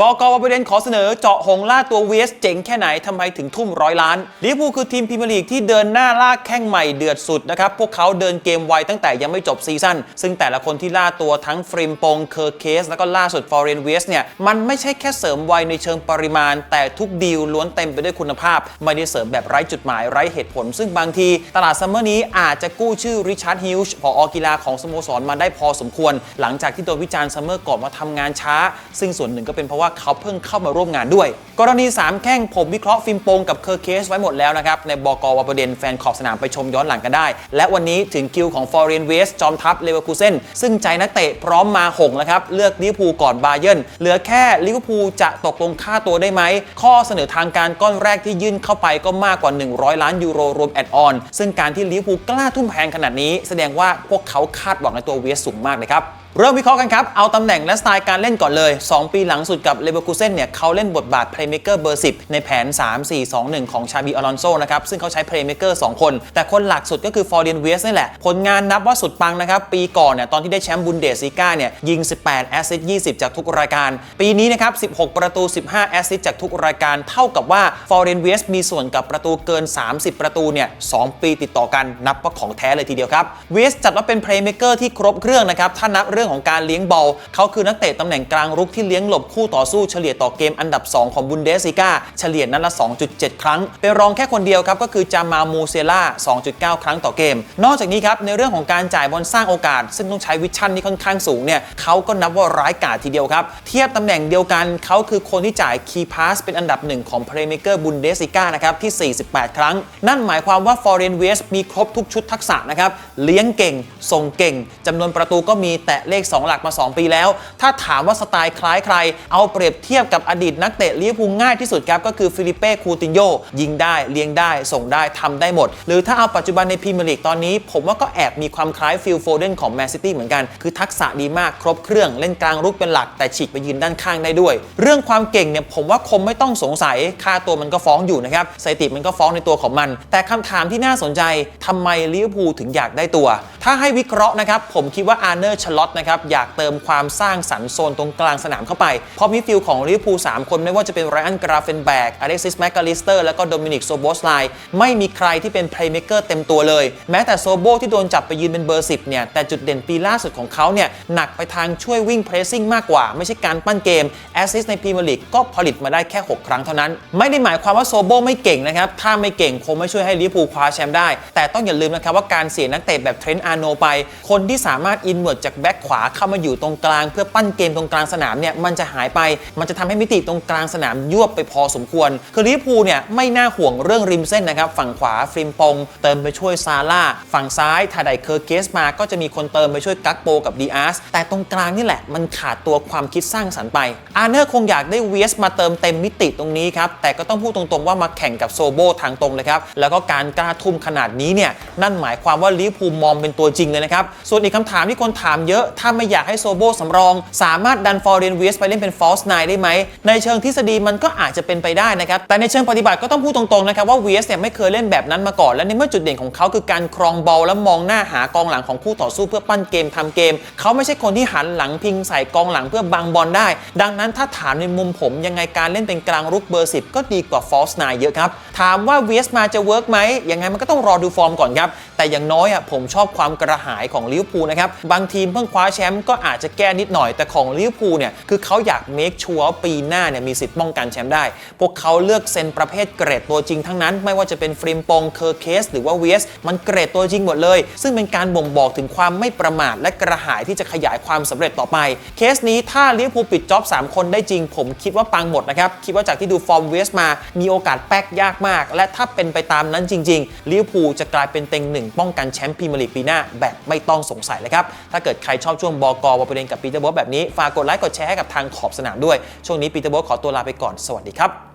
บอกวประเด็นขอเสนอเจาะหงล่าตัวเวสเจ๋งแค่ไหนทำไมถึงทุ่มร้อยล้านลิเวอร์พูลคือทีมพรีเมียร์ลีกที่เดินหน้าล่าแข้งใหม่เดือดสุดนะครับ พวกเขาเดินเกมไวตั้งแต่ยังไม่จบซีซั่นซึ่งแต่ละคนที่ล่าตัวทั้งฟริมปงเคอร์เคส แล้วก็ล่าสุดฟอร์เรนเวสเนี่ย มันไม่ใช่แค่เสริมไวในเชิงปริมาณ แต่ทุกดีลล้วนเต็มไปด้วยคุณภาพ ไม่ได้เสริมแบบไร้จุดหมายไร้เหตุผล ซึ่งบางที ตลาดซัมเมอร์นี้อาจจะกู้ชื่อริชาร์ดฮิลช์ผอกีฬาของสโมสรมาได้พอสมควร หลังจากที่โดนวิจารณ์ซัมเมอร์ก่อนว่าทำงานช้า ซึ่งส่วนหนึ่งก็เป็นเพราะว่าเขาเพิ่งเข้ามาร่วมงานด้วย กรณี 3 แข้งผมวิเคราะห์ฟิล์มโปงกับเคอร์เคสไว้หมดแล้วนะครับ ในบกวประเด็นแฟนขอบสนามไปชมย้อนหลังกันได้ และวันนี้ถึงคิวของฟอร์เรนเวสจอมทัพเลเวอร์คูเซนซึ่งใจนักเตะพร้อมมาหงแล้วครับเลือกลิเวอร์พูลก่อนบาเยิร์นเหลือแค่ลิเวอร์พูลจะตกลงค่าตัวได้ไหมข้อเสนอทางการก้อนแรกที่ยื่นเข้าไปก็มากกว่า 100 ล้านยูโรรวมแอดออนซึ่งการที่ลิเวอร์พูลกล้าทุ่มแพงขนาดนี้ แสดงว่าพวกเขาคาดหวังในตัวเวสสูงมากเลยครับ เริ่มวิเคราะห์กันครับ เอาตำแหน่งและสไตล์การเล่นก่อนเลย 2 ปีหลังสุดกับเลเวอร์คูเซนเนี่ยเขาเล่นบทบาท Playmaker เบอร์ 10 ในแผน 3-4-2-1 ของชาบีอลอนโซนะครับ ซึ่งเขาใช้ Playmaker 2คน แต่คนหลักสุดก็คือฟอร์เดนเวสนี่แหละ ผลงานนับว่าสุดปังนะครับ ปีก่อนเนี่ยตอนที่ได้แชมป์บุนเดสซีกาเนี่ยยิง 18 แอสซิสต์ 20 จากทุกรายการ ปีนี้นะครับ 16 ประตู 15 แอสซิสต์จากทุกรายการเท่ากับว่าฟอร์เดนเวสมีส่วนกับประตูเกิน 30 ประตูเนี่ย2ปีติดต่อกันนับว่าของแท้เลยทีเดียวครับเวสจัดว่าเป็น Playmaker ที่ครบเครื่องนะครับถ้านับเรื่องของการเลี้ยงบอลเขาคือนักเตะตำแหน่งกลางรุกที่เลี้ยงหลบคู่ต่อสู้เฉลี่ยต่อเกมอันดับ 2 ของบุนเดสซิก้าเฉลี่ยนัดละ 2.7 ครั้งเป็นรองแค่คนเดียวครับก็คือจามามูเซล่า 2.9 ครั้งต่อเกม นอกจากนี้ครับในเรื่องของการจ่ายบอลสร้างโอกาส ซึ่งต้องใช้วิชั่นที่ค่อนข้างสูงเนี่ยเขาก็นับว่าร้ายกาจทีเดียวครับเทียบตำแหน่งเดียวกันเขาคือคนที่จ่ายคีย์พาสเป็นอันดับหนึ่งของเพลย์เมเกอร์บุนเดสซิก้านะครับที่ 48 ครั้ง นั่นหมายความว่าฟอร์เรนเวสมีครบทุกชุดทักษะนะครับเลี้ยงเก่งส่งเก่งจำนวนประตูก็มีแตะเลข 2 หลักมา 2 ปีแล้ว ถ้าถามว่าสไตล์คล้ายใคร เอาเปรียบเทียบกับอดีตนักเตะลิเวอร์พูลง่ายที่สุดครับ ก็คือฟิลิเป้คูตินโยยิงได้เลี้ยงได้ ส่งได้ทำได้หมด หรือถ้าเอาปัจจุบันในพรีเมียร์ลีกตอนนี้ ผมว่าก็แอบมีความคล้ายฟิลโฟเดนของแมนซิตี้เหมือนกัน คือทักษะดีมากครบเครื่องเล่นกลางรุกเป็นหลัก แต่ฉีกไปยืนด้านข้างได้ด้วย เรื่องความเก่งเนี่ยผมว่าคงไม่ต้องสงสัยค่าตัวมันก็ฟ้องอยู่นะครับสถิติมันก็ฟ้องในตัวของมัน แต่คำถามที่น่าสนใจทำไมลิเวอร์พูลถึงอยากได้ตัว ถ้าให้วิเคราะห์นะครับผมคิดว่าอาร์เนอร์ชลอตนะครับอยากเติมความสร้างสรรค์โซนตรงกลางสนามเข้าไป เพราะมิฟิลของลิเวอร์พูล3คนไม่ว่าจะเป็นไรอันกราเฟนแบกอเล็กซิสแมคคาลิสเตอร์แล้วก็โดมินิกโซโบสไลไม่มีใครที่เป็นเพลย์เม k เกอร์เต็มตัวเลย แม้แต่โซโบที่โดนจับไปยืนเป็นเบอร์ 10เนี่ยแต่จุดเด่นปีล่าสุดของเขาเนี่ยหนักไปทางช่วยวิ่งเพรสซิ่งมากกว่า ไม่ใช่การปั้นเกมแอสซิสในพรีเมียร์ลีกก็ผลิตมาได้แค่ 6 ครั้งเท่านั้น ไม่ได้หมายความว่าโซโบไม่เก่งนะครับถ้าไม่เก่งคงไม่ช่วยให้ลิเวอร์พูลคว้าแชมป์ได้ แต่ต้องอย่าลืมนะครับว่าการเสียนักเตะแบบเทรนต์อาร์โนไป คนที่สามารถอินเวิร์ดจากแบ็คขวาเข้ามาอยู่ตรงกลาง เพื่อปั้นเกมตรงกลางสนามเนี่ยมันจะหายไป มันจะทำให้มิติตรงกลางสนามยวบไปพอสมควร คือลิเวอร์พูลเนี่ยไม่น่าห่วงเรื่องริมเส้นนะครับ ฝั่งขวาฟริมปง เติมไปช่วยซาร่าฝั่งซ้ายถ้าไดเคอร์เกสมาก็จะมีคนเติมไปช่วยกักโปกับดีอาร์สแต่ตรงกลางนี่แหละมันขาดตัวความคิดสร้างสรรค์ไป อาร์เนอร์คงอยากได้เวสมาเติมเต็มมิติตรงนี้ครับแต่ก็ต้องพูดตรงๆว่ามาแข่งกับโซโบทางตรงเลยครับแล้วก็การกล้าทุ่มขนาดนี้เนี่ยนั่นหมายความว่าลิเวอร์พูลมองเป็นตัวจริงเลยนะครับส่วนอีกคำถามที่คนถามเยอะถ้าไม่อยากให้โซโบสำรอง สามารถดันฟอร์เรนเวสไปเล่นเป็นฟอลส์ไนได้ไหม ในเชิงทฤษฎีมันก็อาจจะเป็นไปได้นะครับ แต่ในเชิงปฏิบัติก็ต้องพูดตรงๆนะครับว่าเวสเนี่ยไม่เคยเล่นแบบนั้นมาก่อน และในเมื่อจุดเด่นของเขาคือการครองบอลและมองหน้าหากองหลังของคู่ต่อสู้เพื่อปั้นเกมทำเกม เขาไม่ใช่คนที่หันหลังพิงใส่กองหลังเพื่อบังบอลได้ ดังนั้นถ้าถามในมุมผมยังไงการเล่นเป็นกลางรุกเบอร์10ก็ดีกว่าฟอลส์ไนเยอะครับถามว่าเวสมาจะเวิร์กไหมยังไงมันก็ต้องรอดูฟอร์มก่อนครับแต่อย่างน้อยอะผมชอบความกระหายของลิเวอร์พูลนะครับบางทีมเพิ่งคว้าแชมป์ก็อาจจะแก้นิดหน่อยแต่ของลิเวอร์พูลเนี่ยคือเขาอยากเมคชัวร์ปีหน้าเนี่ยมีสิทธิ์ป้องกันแชมป์ได้ พวกเขาเลือกเซ็นประเภทเกรดตัวจริงทั้งนั้น ไม่ว่าจะเป็นฟริมปงเคอร์เคส หรือว่าเวสมันเกรดตัวจริงหมดเลย ซึ่งเป็นการบ่งบอกถึงความไม่ประมาทและกระหายที่จะขยายความสำเร็จต่อไป เคสนี้ถ้าลิเวอร์พูลปิดจ็อบ3 คนได้จริง ผมคิดว่าปังหมดนะครับคิดว่าจากที่ดูฟอร์มเวสมา มีโอกาสแป๊กยากมาก และถ้าเป็นไปตามนั้นจริงๆลิเวอร์พูลจะกลายเป็นเต็งหนึ่งป้องกันแชมป์พรีเมียร์ลีกปีหน้าแบบไม่ต้องสงสัยเลยครับถ้าเกิดใครชอบช่วงบอกวประเด็นกับปีเตอร์โบสแบบนี้ ฝากกดไลค์กดแชร์ให้กับทางขอบสนามด้วย ช่วงนี้ปีเตอร์โบสขอตัวลาไปก่อน สวัสดีครับ